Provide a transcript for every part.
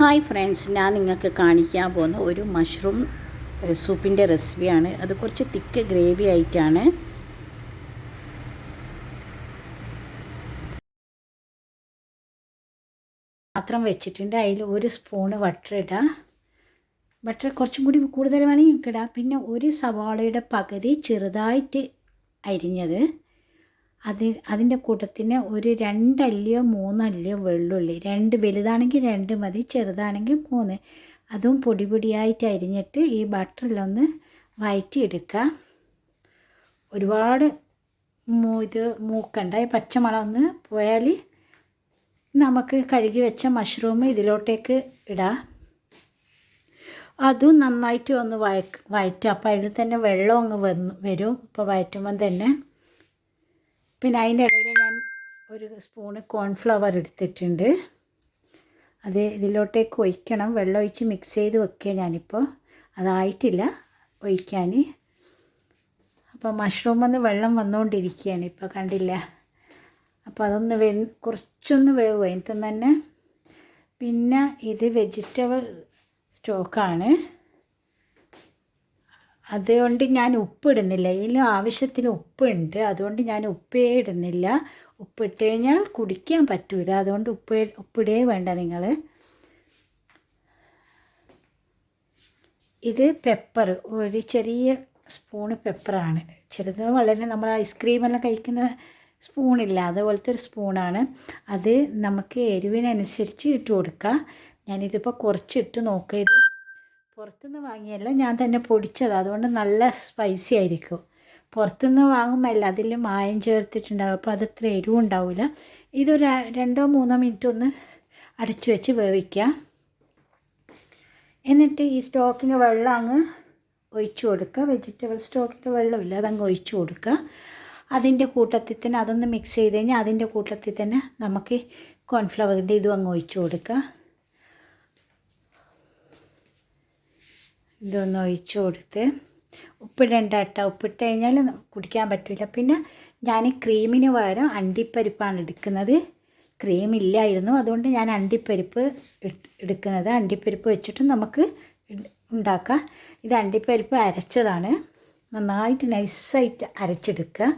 Hi friends ഞാൻ നിങ്ങൾക്ക് കാണിക്കാൻ പോകുന്ന ഒരു മഷ്റൂം സൂപ്പിന്റെ റെസിപ്പിയാണ്. അത് കുറച്ച് തിക്ക് ഗ്രേവി ആയിട്ടാണ്. പാത്രം വെച്ചിട്ടുണ്ട്. അതിൽ ഒരു സ്പൂണ് ബട്ടർ ഇടുക ബട്ടർ കുറച്ചും കൂടി കൂടുതൽ വേണമെങ്കിൽ ഇടാം. പിന്നെ ഒരു സവാളയുടെ പകുതി ചെറുതായിട്ട് അരിഞ്ഞത്. അത് അതിന്റെ കൂട്ടത്തിന് ഒരു രണ്ടല്ലിയോ മൂന്നല്ലിയോ വെള്ളുള്ളി. രണ്ട് വലുതാണെങ്കിൽ രണ്ട് മതി ചെറുതാണെങ്കിൽ മൂന്ന്. അതും പൊടി പൊടിയായിട്ട് അരിഞ്ഞിട്ട് ഈ ബട്ടറിലൊന്ന് വയറ്റിയെടുക്കുക ഒരുപാട് മൂ ഇത് മൂക്കണ്ട. പച്ചമണം ഒന്ന് പോയാൽ നമുക്ക് കഴുകി വെച്ച മഷ്റൂം ഇതിലോട്ടേക്ക് ഇടാം. അതും നന്നായിട്ട് ഒന്ന് വയ വയറ്റുക അപ്പോൾ അതിൽ തന്നെ വെള്ളം അങ്ങ് വന്നു വരും. ഇപ്പോൾ വയറ്റുമ്പം തന്നെ പിന്നെ അതിന്റെ ഇടയിൽ ഞാൻ ഒരു സ്പൂണ് കോൺഫ്ലവർ എടുത്തിട്ടുണ്ട്. അത് ഇതിലോട്ടേക്ക് ഒഴിക്കണം. വെള്ളം ഒഴിച്ച് മിക്സ് ചെയ്ത് വെക്കുക ഞാനിപ്പോൾ. അതായിട്ടില്ല ഒഴിക്കാൻ. അപ്പോൾ മഷ്റൂം ഒന്ന് വെള്ളം വന്നുകൊണ്ടിരിക്കുകയാണ് ഇപ്പോൾ കണ്ടില്ല. അപ്പോൾ അതൊന്ന് വെ കുറച്ചൊന്ന് വേവ് അതിന് തന്നെ പിന്നെ ഇത് വെജിറ്റബിൾ സ്റ്റോക്കാണ് അതുകൊണ്ട് ഞാൻ ഉപ്പ് ഇടുന്നില്ല ഇതിൽ ആവശ്യത്തിന് ഉപ്പുണ്ട്. അതുകൊണ്ട് ഞാൻ ഉപ്പേ ഇടുന്നില്ല. ഉപ്പിട്ട് കഴിഞ്ഞാൽ കുടിക്കാൻ പറ്റൂല. അതുകൊണ്ട് ഉപ്പ് ഉപ്പിടേ വേണ്ട നിങ്ങൾ. ഇത് പെപ്പർ ഒരു ചെറിയ സ്പൂണ് പെപ്പറാണ് ചെറുത് വളരെ നമ്മൾ ഐസ്ക്രീമെല്ലാം കഴിക്കുന്ന സ്പൂണില്ല അതുപോലത്തെ ഒരു സ്പൂണാണ് അത് നമുക്ക് എരിവിനനുസരിച്ച് ഇട്ട് കൊടുക്കുക ഞാനിതിപ്പോൾ കുറച്ചിട്ട് നോക്കുക ഇത് പുറത്തുനിന്ന് വാങ്ങിയല്ല ഞാൻ തന്നെ പൊടിച്ചത്. അതുകൊണ്ട് നല്ല സ്പൈസി ആയിരിക്കും. പുറത്തുനിന്ന് വാങ്ങുമല്ല അതിൽ മായം ചേർത്തിട്ടുണ്ടാവും. അപ്പോൾ അത് അത്ര എരിവും ഉണ്ടാവില്ല ഇതൊരു രണ്ടോ മൂന്നോ മിനിറ്റ് ഒന്ന് അടച്ചു വെച്ച് വേവിക്കുക എന്നിട്ട് ഈ സ്റ്റോക്കിന് വെള്ളം അങ്ങ് ഒഴിച്ചു കൊടുക്കുക വെജിറ്റബിൾ സ്റ്റോക്കിന്റെ വെള്ളമില്ല അതങ്ങ് ഒഴിച്ചു കൊടുക്കുക അതിന്റെ കൂട്ടത്തിൽ തന്നെ അതൊന്ന് മിക്സ് ചെയ്ത് കഴിഞ്ഞാൽ അതിന്റെ കൂട്ടത്തിൽ തന്നെ നമുക്ക് കോൺഫ്ലവറിന്റെ ഇതും അങ്ങ് ഒഴിച്ചു കൊടുക്കുക ഇതൊന്ന് ഒഴിച്ചു കൊടുത്ത് ഉപ്പിടേണ്ട കേട്ടോ. ഉപ്പിട്ട് കഴിഞ്ഞാൽ കുടിക്കാൻ പറ്റില്ല പിന്നെ ഞാൻ ക്രീമിന് പകരം അണ്ടിപ്പരിപ്പാണ് എടുക്കുന്നത്. ക്രീം ഇല്ലായിരുന്നു. അതുകൊണ്ട് ഞാൻ അണ്ടിപ്പരിപ്പ് എടുക്കുന്നത്. അണ്ടിപ്പരിപ്പ് വെച്ചിട്ട് നമുക്ക് ഉണ്ടാക്കാം. ഇത് അണ്ടിപ്പരിപ്പ് അരച്ചതാണ്. നന്നായിട്ട് നൈസായിട്ട് അരച്ചെടുക്കുക.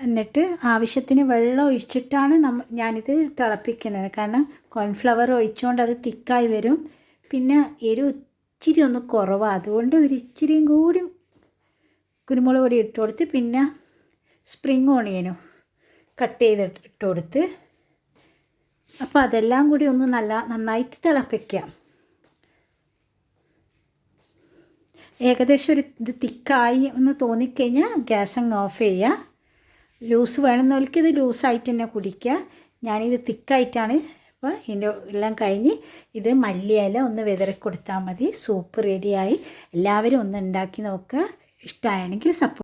എന്നിട്ട് ആവശ്യത്തിന് വെള്ളം ഒഴിച്ചിട്ടാണ് നമ്മ ഞാനിത് തിളപ്പിക്കുന്നത്. കാരണം കോൺഫ്ലവർ ഒഴിച്ചുകൊണ്ട് അത് തിക്കായി വരും. പിന്നെ എരിവ് ഇച്ചിരി ഒന്ന് കുറവാണ് അതുകൊണ്ട് ഒരു ഇച്ചിരിയും കൂടി കുരുമുളക് പൊടി ഇട്ട് കൊടുത്ത് പിന്നെ സ്പ്രിങ് ഓണിയനും കട്ട് ചെയ്ത് ഇട്ട് കൊടുത്ത് അപ്പോൾ അതെല്ലാം കൂടി ഒന്ന് നല്ല നന്നായിട്ട് തിളപ്പിക്കാം. ഏകദേശം ഒരു ഇത് തിക്കായി എന്ന് തോന്നിക്കഴിഞ്ഞാൽ ഗ്യാസ് അങ്ങ് ഓഫ് ചെയ്യുക ലൂസ് വേണമെന്നവർക്ക് ഇത് ലൂസായിട്ട് തന്നെ കുടിക്കുക ഞാനിത് തിക്കായിട്ടാണ് അപ്പോൾ ഇതിന്റെ എല്ലാം കഴിഞ്ഞ് ഇത് മല്ലിയില ഒന്ന് വിതറി കൊടുത്താൽ മതി. സൂപ്പ് റെഡിയായി എല്ലാവരും ഒന്ന് ഉണ്ടാക്കി നോക്കുക. ഇഷ്ടമായെങ്കിൽ സപ്പോർട്ട്